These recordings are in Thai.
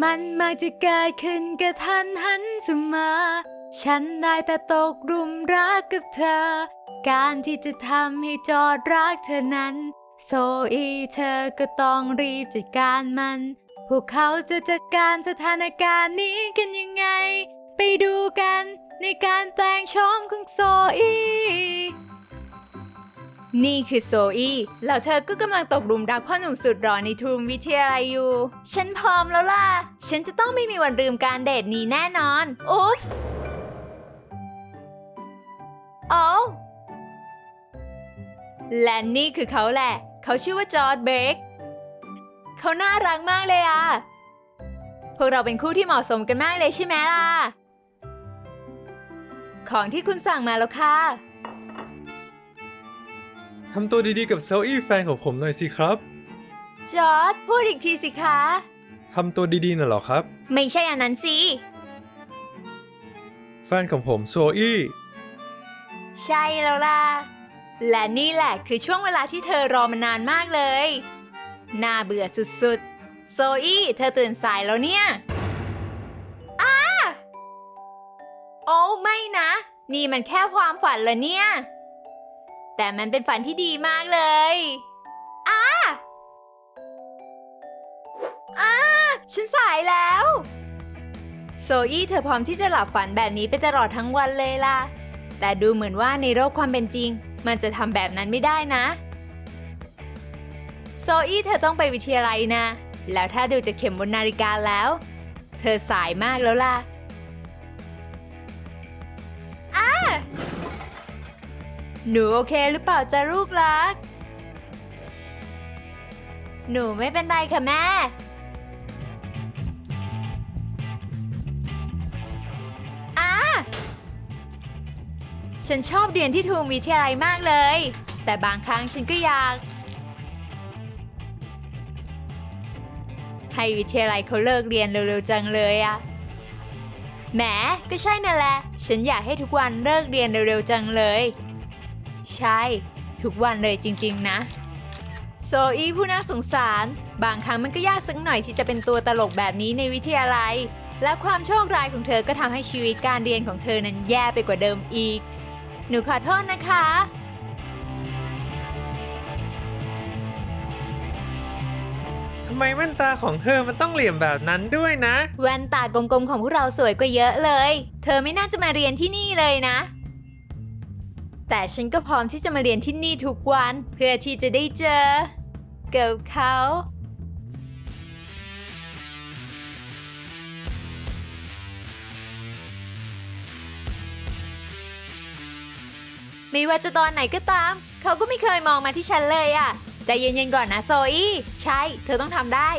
มันมักจะเกิดขึ้นกระทันหันเสมอ ฉันได้แต่ตกหลุมรักกับเธอ การที่จะทำให้จอดรักเธอนั้น โซอีเธอก็ต้องรีบจัดการมัน พวกเขาจะจัดการสถานการณ์นี้กันยังไง ไปดูกันในการแปลงโฉมของโซอี นี่คือโซอีแล้วเธอก็กำลังตกหลุมรักพ่อหนุ่มสุดหล่อในทูมวิทยาลัยอยู่ ฉันพร้อมแล้วล่ะ ฉันจะต้องไม่มีวันลืมการเดทนี้แน่นอน โอ๊ยโอ้และนี่คือเขาแหละ เขาชื่อว่าจอร์ดเบกเขาน่ารักมากเลยอะพวกเราเป็นคู่ที่เหมาะสมกันมากเลยใช่ไหมล่ะ ของที่คุณสั่งมาแล้วค่ะ ทำตัวดีๆกับเซลอี้แฟนของผมหน่อยสิครับ จอร์ดพูดอีกทีสิคะ ทำตัวดีๆน่ะเหรอครับ ไม่ใช่อันนั้นสิ แฟนของผมโซอี้ ใช่แล้วล่ะ และนี่แหละคือช่วงเวลาที่เธอรอมานานมากเลย น่าเบื่อสุดๆ โซอี้เธอตื่นสายแล้วเนี่ย อ้า โอ้ไม่นะ นี่มันแค่ความฝันเหรอเนี่ย แต่มันเป็นฝันที่ดีมากเลยอ้าอ้าฉันสายแล้ว โซอี้เธอพร้อมที่จะหลับฝันแบบนี้ไปตลอดทั้งวันเลยล่ะ แต่ดูเหมือนว่าในโลกความเป็นจริง มันจะทำแบบนั้นไม่ได้นะ โซอี้เธอต้องไปวิทยาลัยนะ แล้วถ้าดูจากเข็มบนนาฬิกาแล้ว เธอสายมากแล้วล่ะ หนูโอเคหรือเปล่าจ๊ะลูกรัก หนูไม่เป็นไรค่ะแม่อ้าฉันชอบเรียนที่ทูมวิทยาลัยมากเลย แต่บางครั้งฉันก็อยาก ให้วิทยาลัยเขาเลิกเรียนเร็วๆจังเลยอะแหมก็ใช่นั่นแหละ ฉันอยากให้ทุกวันเลิกเรียนเร็วๆจังเลย ใช่ ทุกวันเลยจริง ๆ นะ โซอีผู้น่าสงสาร บางครั้งมันก็ยากสักหน่อยที่จะเป็นตัวตลกแบบนี้ในวิทยาลัย และความโชคร้ายของเธอก็ทำให้ชีวิตการเรียนของเธอนั้นแย่ไปกว่าเดิมอีก หนูขอโทษนะคะ ทำไมแว่นตาของเธอมันต้องเหลี่ยมแบบนั้นด้วยนะ แว่นตากลมๆของพวกเราสวยกว่าเยอะเลย เธอไม่น่าจะมาเรียนที่นี่เลยนะ แต่ฉันก็พร้อมที่จะมาเรียนที่นี่ทุกวันเพื่อที่จะได้เจอเกับเขาไม่ว่าจะตอนไหนก็ตาม เขาก็ไม่เคยมองมาที่ฉันเลยอะใจเย็นๆก่อนนะโซอี้ใช่ เธอต้องทำได้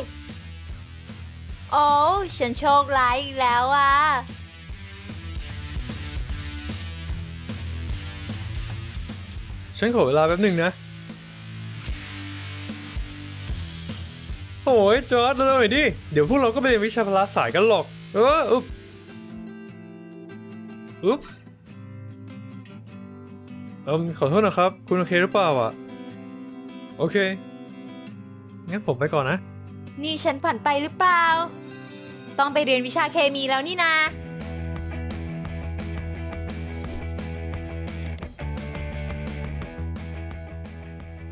โอ้ ฉันโชคร้ายอีกแล้วอะ ฉันขอเวลาแป๊บหนึ่งนะ โอ้ยจอร์ดเร็วหน่อยดิ เดี๋ยวพวกเราก็ไปเรียนวิชาพละสายกันหรอก เอออุ๊บอุ๊ปส์เอิมขอโทษนะครับ คุณโอเคหรือเปล่าอะ โอเค งั้นผมไปก่อนนะ นี่ฉันฝันไปหรือเปล่า ต้องไปเรียนวิชาเคมีแล้วนี่นา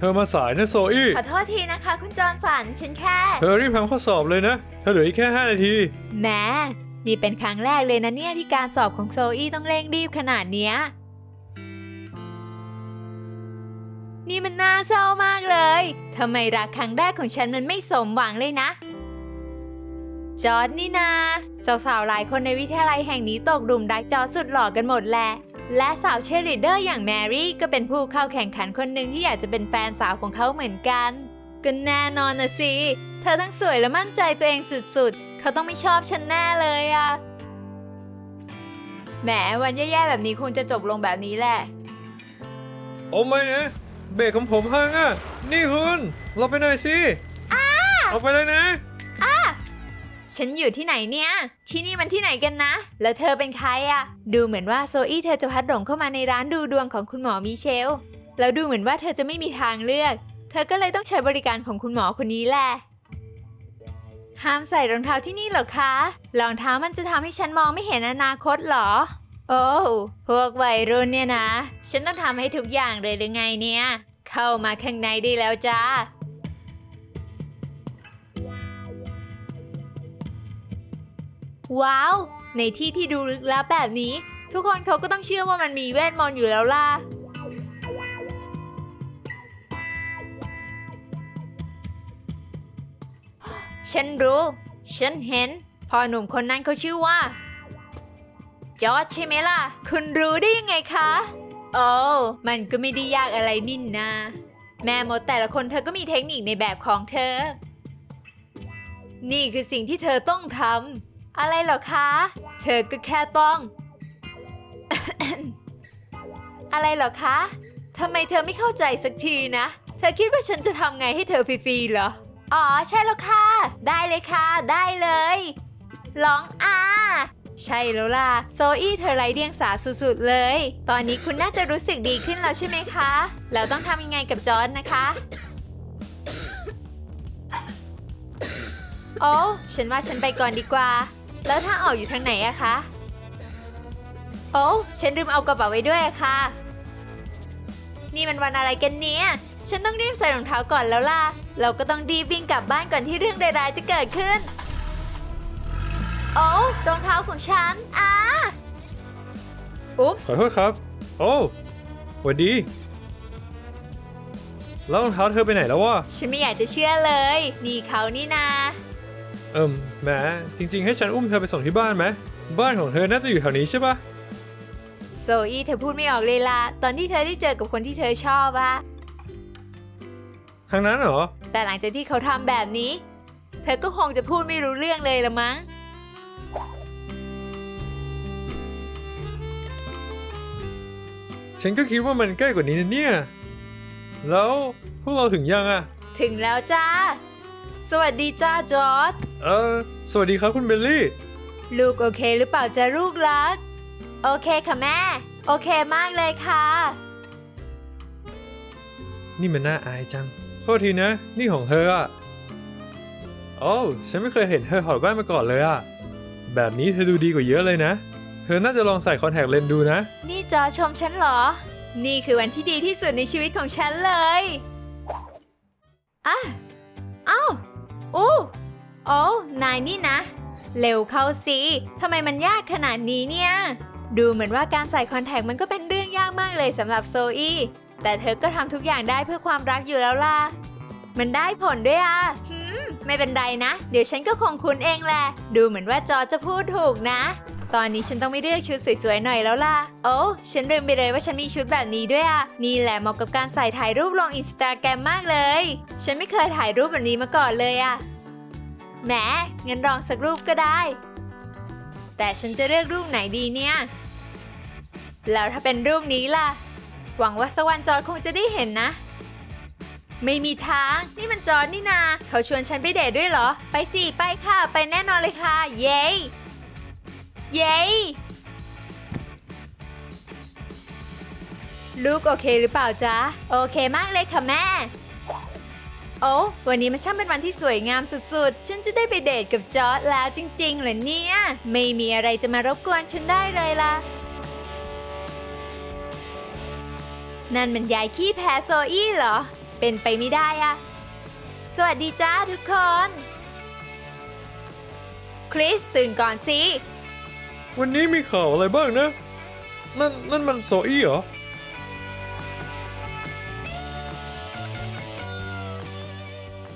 ธอมาสายนะโซอี้ขอโทษทีนะคะ คุณจอห์นสันฉันแค่ เธอรีบทำข้อสอบเลยนะเธอเหลืออีกแค่ 5 นาที แหมนี่เป็นครั้งแรกเลยนะเนี่ยที่การสอบของโซอี้ต้องเร่งรีบขนาดเนี้ย นี่มันน่าเศร้ามากเลยทำไมรักครั้งแรกของฉันมันไม่สมหวังเลยนะ จอร์ดนี่นา สาวๆหลายคนในวิทยาลัยแห่งนี้ตกหลุมรักจอร์ดสุดหล่อกันหมดแหละ และสาวเชยร์ลีดเดอร์อย่างแมรี่ก็เป็นผู้เข้าแข่งขันคนหนึ่งที่อยากจะเป็นแฟนสาวของเขาเหมือนกันก็แน่นอนนะสิ เธอทั้งสวยและมั่นใจตัวเองสุดๆ เขาต้องไม่ชอบฉันแน่เลยอะแหมวันแย่ๆแบบนี้คงจะจบลงแบบนี้แหละ โอ้ไม่นะ เบรกของผมพังอะ นี่คุณเราไปหน่อยสิ เอาไปเลยนะ ฉันอยู่ที่ไหนเนี่ย ที่นี่มันที่ไหนกันนะ แล้วเธอเป็นใครอะดูเหมือนว่าโซอี้เธอจะพัดหลงเข้ามาในร้านดูดวงของคุณหมอมิเชล แล้วดูเหมือนว่าเธอจะไม่มีทางเลือก เธอก็เลยต้องใช้บริการของคุณหมอคนนี้แหละ ห้ามใส่รองเท้าที่นี่หรอคะ รองเท้ามันจะทำให้ฉันมองไม่เห็นอนาคตเหรอ โอ้พวกวัยรุ่นเนี่ยนะ ฉันต้องทำให้ทุกอย่างเลยหรือไงเนี่ย เข้ามาข้างในได้แล้วจ้า ว้าว ในที่ที่ดูลึกลับแบบนี้ ทุกคนเขาก็ต้องเชื่อว่ามันมีเวทมนต์อยู่แล้วล่ะ ฉันรู้ ฉันเห็นพอหนุ่มคนนั้นเขาชื่อว่า จอร์จใช่ไหมล่ะ คุณรู้ได้ยังไงคะ โอ้มันก็ไม่ได้ยากอะไรนินนาแม่มดแต่ละคนเธอก็มีเทคนิคในแบบของเธอ นี่คือสิ่งที่เธอต้องทำ อะไรเหรอคะ เธอก็แค่ต้อง อะไรเหรอคะทำไมเธอไม่เข้าใจสักทีนะ เธอคิดว่าฉันจะทำไงให้เธอฟรีๆเหรอ อ๋อใช่แล้วค่ะ ได้เลยค่ะ ได้เลยร้องอาใช่แล้วล่ะ โซอี้เธอไร้เดียงสาสุดๆเลย ตอนนี้คุณน่าจะรู้สึกดีขึ้นแล้วใช่ไหมคะแล้วต้องทำยังไงกับจอร์ดนะคะ โอ้ ฉันว่าฉันไปก่อนดีกว่า แล้วถ้างออกอยู่ทางไหนอะคะ โอ้ฉันลืมเอากระเป๋าไว้ด้วยอะค่ะ นี่มันวันอะไรกันเนี่ย ฉันต้องรีบใส่รองเท้าก่อนแล้วล่ะ เราก็ต้องรีบวิ่งกลับบ้านก่อนที่เรื่องร้ายๆจะเกิดขึ้น โอ้รองเท้าของฉันอ่าอุ๊บขอโทษครับ โอ้หวัดดี แล้วรองเท้าเธอไปไหนแล้ววะ ฉันไม่อยากจะเชื่อเลย นี่เขานี่นา เอิมแหมจริง ๆ ให้ฉันอุ้มเธอไปส่งที่บ้านไหมบ้านของเธอน่าจะอยู่แถวนี้ใช่ปะโซอี้เธอพูดไม่ออกเลยล่ะ ตอนที่เธอได้เจอกับคนที่เธอชอบอะทางนั้นเหรอ แต่หลังจากที่เขาทำแบบนี้ เธอก็คงจะพูดไม่รู้เรื่องเลยละมั้ง ฉันก็คิดว่ามันใกล้กว่านี้นะเนี่ย แล้วพวกเราถึงยังอะถึงแล้วจ้า สวัสดีจ้าจอร์ดเออ สวัสดีครับคุณเบลลี่ ลูกโอเคหรือเปล่าจ้าลูกรัก โอเคค่ะแม่ โอเคมากเลยค่ะ นี่มันน่าอายจัง โทษทีนะ นี่ของเธออะโอ้วฉันไม่เคยเห็นเธอถอดแว่นมาก่อนเลยอะแบบนี้เธอดูดีกว่าเยอะเลยนะ เธอน่าจะลองใส่คอนแทคเลนส์ดูนะ นี่จอร์จชมฉันเหรอ นี่คือวันที่ดีที่สุดในชีวิตของฉันเลย อะายนี่นะ เร็วเข้าสิทำไมมันยากขนาดนี้เนี่ย ดูเหมือนว่าการใส่คอนแทคมันก็เป็นเรื่องยากมากเลยสำหรับโซอี้แต่เธอก็ทำทุกอย่างได้เพื่อความรักอยู่แล้วล่ะ มันได้ผลด้วยอะหืมไม่เป็นไรนะ เดี๋ยวฉันก็คงคุ้นเองแหละ ดูเหมือนว่าจอจะพูดถูกนะ ตอนนี้ฉันต้องไปเลือกชุดสวยๆหน่อยแล้วล่ะ โอ้ฉันลืมไปเลยว่าฉันมีชุดแบบนี้ด้วยอะ นี่แหละเหมาะกับการใส่ถ่ายรูปลงอินสตาแกรมมากเลย ฉันไม่เคยถ่ายรูปแบบนี้มาก่อนเลยอะ แหมงั้นลองสักรูปก็ได้ แต่ฉันจะเลือกรูปไหนดีเนี่ย แล้วถ้าเป็นรูปนี้ล่ะ หวังว่าสวรรค์จอร์จคงจะได้เห็นนะ ไม่มีทาง นี่มันจอร์จนี่นา เขาชวนฉันไปเดทด้วยเหรอ ไปสิ ไปค่ะ ไปแน่นอนเลยค่ะ เย้ เย้ลูกโอเคหรือเปล่าจ๊ะ โอเคมากเลยค่ะแม่ โอ้วันนี้มันช่างเป็นวันที่สวยงามสุดๆ ฉันจะได้ไปเดทกับจอร์ดแล้วจริงๆเหรอเนี่ย ไม่มีอะไรจะมารบกวนฉันได้เลยล่ะ นั่นมันยายขี้แพ้โซอี้เหรอ เป็นไปไม่ได้อะสวัสดีจ้าทุกคน คริสตื่นก่อนสิ วันนี้มีข่าวอะไรบ้างนะ นั่นนั่นมันโซอี้เหรอ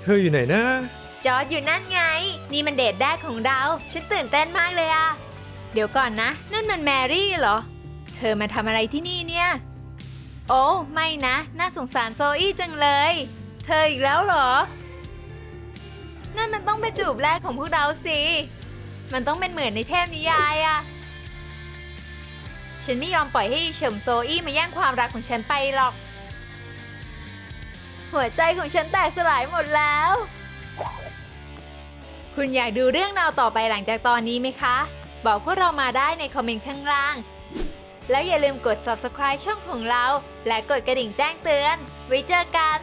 ธออยู่ไหนนะจอร์ดอยู่นั่นไง นี่มันเดทแรกของเรา ฉันตื่นเต้นมากเลยอะเดี๋ยวก่อนนะ นั่นมันแมรี่เหรอ เธอมาทำอะไรที่นี่เนี่ย โอ้ไม่นะ น่าสงสารโซอี้จังเลย เธออีกแล้วเหรอ นั่นมันต้องเป็นจูบแรกของพวกเราสิ มันต้องเป็นเหมือนในเทพนิยายอะฉันไม่ยอมปล่อยให้เฉิมโซอี้มาแย่งความรักของฉันไปหรอก หัวใจของฉันแตกสลายหมดแล้ว คุณอยากดูเรื่องราวต่อไปหลังจากตอนนี้ไหมคะ บอกพวกเรามาได้ในคอมเมนต์ข้างล่าง แล้วอย่าลืมกด subscribe ช่องของเรา และกดกระดิ่งแจ้งเตือน ไว้เจอกัน